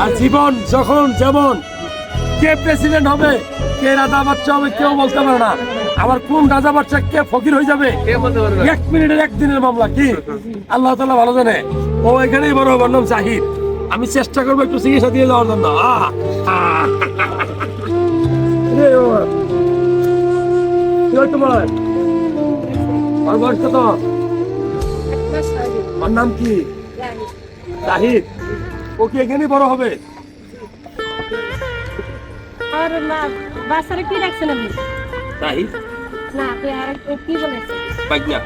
আর জীবন যখন যেমন কে প্রেসিডেন্ট হবে কে রাজা বাচ্চা হবে কেউ বলতে পারে না। আবার কোন রাজা বাচ্চা কে ফকির হয়ে যাবে? এক মিনিটের একদিনের মামলা কি? আল্লাহ তালা ভালো জানে। ও এখানেই বড় আমার নাম জাহিদ। আমি চেষ্টা করব একটু চিকিৎসা দিয়ে দেওয়ার জন্য। তোমার? আর বয়স কত? নাম কি? জাহিদ? ও কি এখানেই বড় হবে? আর মা বাচ্চারা কি রাখছেন আপনি জাহিদ না আপনি আর কি বলেছেন? ভাই না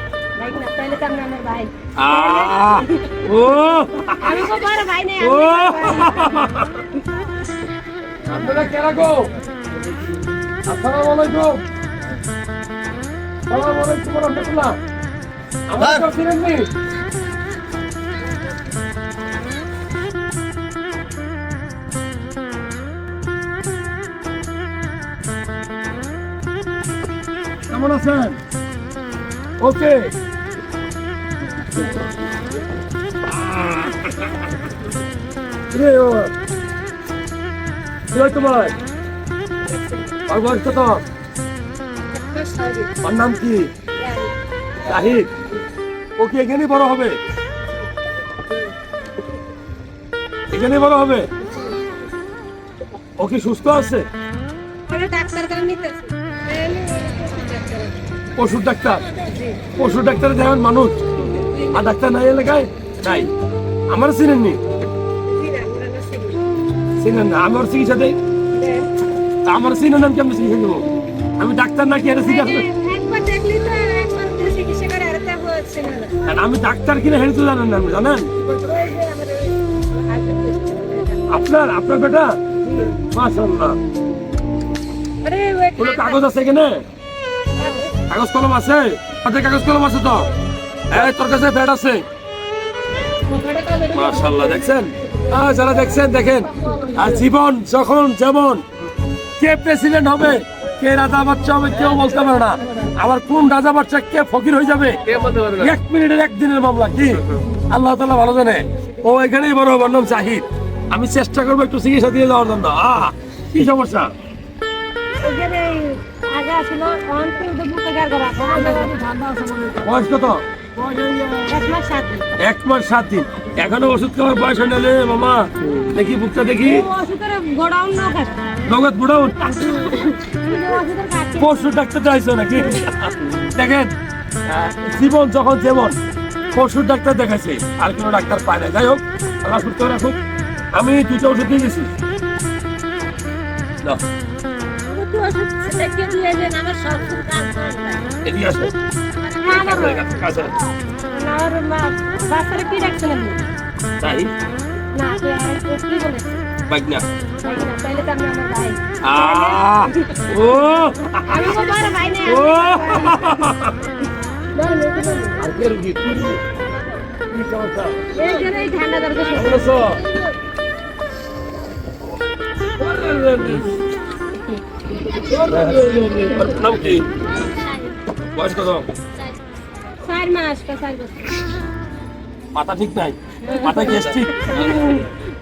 তাহলে তো আপনি আমার ভাই। ও! আমি তো বড় ভাই নেই ও! আপনারা কেরা গো আসসালামু আলাইকুম। আসসালামু আলাইকুম ওয়া রাহমাতুল্লাহ। আমার চিনেন কেমন আছেন? ওকে। তোমার। বয়স কত ওর নাম কি? জাহিদ। ও কি এখানেই বড় হবে? এখানে বড় হবে? ও কি সুস্থ আছে? ডাক্তার পশুর ডাক্তার। পশুর ডাক্তারে যেমন মানুষ। আর ডাক্তার নাই এলাকায়? নাই। আমার চিনেননি চিনেন না। আমার চিকিৎসা দেয় আমার চিনেন আমি কেমন চিকিৎসা দেবো? আমি ডাক্তার নাকি এটা চিকিৎসা না আমি ডাক্তার কিনা হেঁটে জানেন না জানেন? আপনার আপনার বেটা? কোনো কাগজ আছে এখানে কাগজ কলম আছে? হাতে কাগজ কলম আছে তো? এই তোর কাছে ব্যাট আছে। মাশাল্লাহ দেখছেন? যারা দেখছেন দেখেন। আর জীবন যখন যেমন কে প্রেসিডেন্ট হবে কে রাজা বাচ্চা হবে কেউ বলতে পারে না। আবার কোন রাজা বাচ্চা কে ফকির হয়ে যাবে এক মিনিটের একদিনের মামলা কি? আল্লাহ তালা ভালো জানে। ও এখানেই বড় আমার নাম জাহিদ। আমি চেষ্টা করব একটু চিকিৎসা দিয়ে দেওয়ার জন্য। আহ কি সমস্যা? বয়স কত? এক মাস সাত দিন। এখনও ওষুধ খাওয়ার বয়স হয় না মামা দেখি বুকটা দেখি। গোডাউন নগদ ডাক্তার চাইছো নাকি? দেখেন জীবন যখন যেমন পশু ডাক্তার দেখাচ্ছে আর কোনো ডাক্তার পায় না। যাই হোক আল্লাহ সুস্থ রাখুক। আমি দুটো ওষুধ দিয়ে দিয়েছি নাও, তুই ওষুধ দেখে দিয়ে আমার সব আমার মা বাচ্চারা কি রাখছেন আপনি তাই? না কি বলেছেন বাগনা। তাহলে তো আপনি আমার ভাই। ও। আমি তো বড় ভাই নেই ও। আর কে রুগী কি কি সমস্যা জন্য এই ঠান্ডা দরকার? ওর নাম কি? বয়স কত? চার মাস চার বছর। মাথা ঠিক নাই? মাথা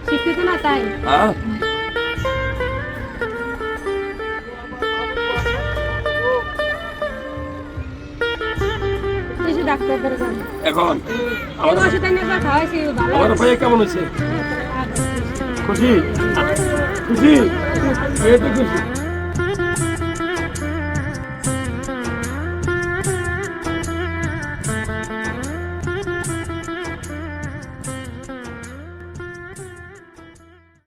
শিক্ষিত না তাই? হ্যাঁ? এখন? আমার কেমন হয়েছে? খুশি? খুশি? খুশি?